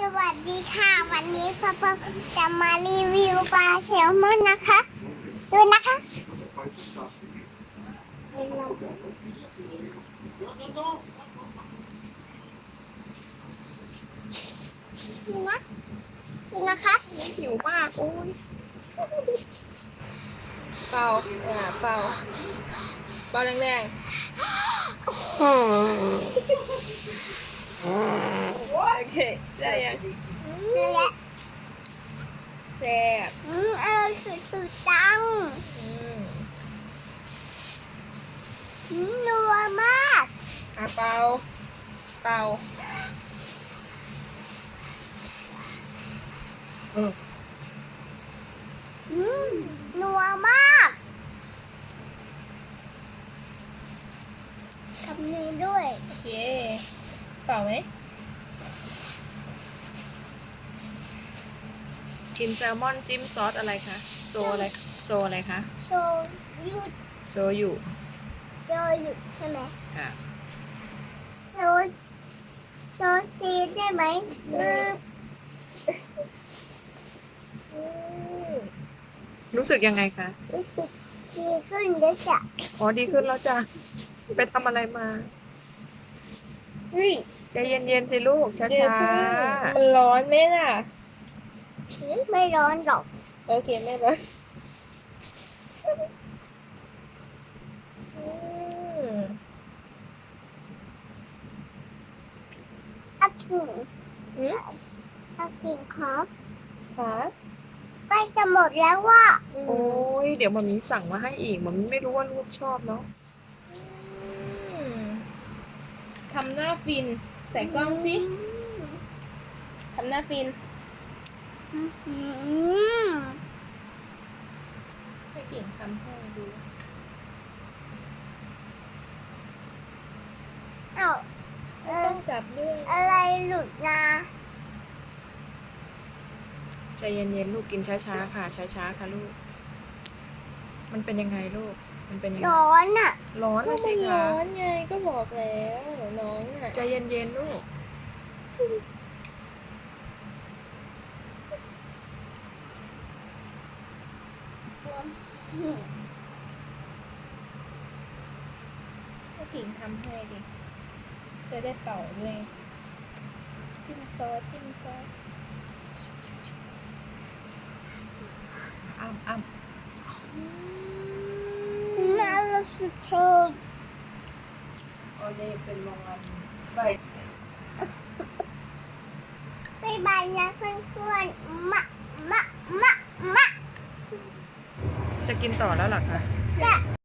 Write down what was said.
สวัสดีค่ะ วันนี้พ่อพ่อจะมารีวิวปลาแซลมอนนะคะ ดูนะคะดูนะดูนะคะหิวมากโอ้ยเป่าอ่าเป่าเป่าแรงๆโอ เคได้ยังแหละแซ่บอืมอร่อยสุดๆจังอืมอืมนัวมากอะเป่าเป่าเอออืมนัวมากทำนี้ด้วยโอเคเป่าไหม กินแซลมอนจิ้มซอสอะไรคะโซอะไรโซอะไรคะโชว์ยืดโซอยู่โชว์อยู่ใช่ไหมค่ะโชว์โชว์ซีสได้ไหมอืมรู้สึกยังไงคะรู้สึกดีขึ้นเยอะจ้ะอ๋อดีขึ้นแล้วจ้ะไปทำอะไรมาเฮ้ยใจเย็นๆสิลูกช้ามันร้อนไหมล่ะ ไม่ร้อนหรอก โอเคไม่ร้อนอืมอักถึงอืมอักถึงครับขาใกล้จะหมดแล้วว่าๆโอ้ยเดี๋ยวมามีสั่งมาให้อีกมามีไม่รู้ว่าลูกชอบเนาะอืมทำหน้าฟิน ใส่กล้องสิทำหน้าฟินอืม ให้กิ่งทำให้ดูเอ้าเออต้องจับด้วย อะไรหลุดนะใจเย็นๆลูกกินช้าๆค่ะช้าๆค่ะลูก มันเป็นยังไงลูก มันเป็นยังไง ร้อนอะ ร้อนก็นะมัสินคะร้อนไงก็บอกแล้ว น้องอะ ใจเย็นๆลูก ให้กิ่งทำให้ดิ จะได้เป่าด้วยจิ้มซอสจิ้มซอสอ้ำอ้ำน่ารู้สึกชมอ๋อนี่เป็นโรงงานใบบายบายนะเพื่อนๆมะมะมะมะ จะ กินต่อแล้วหรอคะ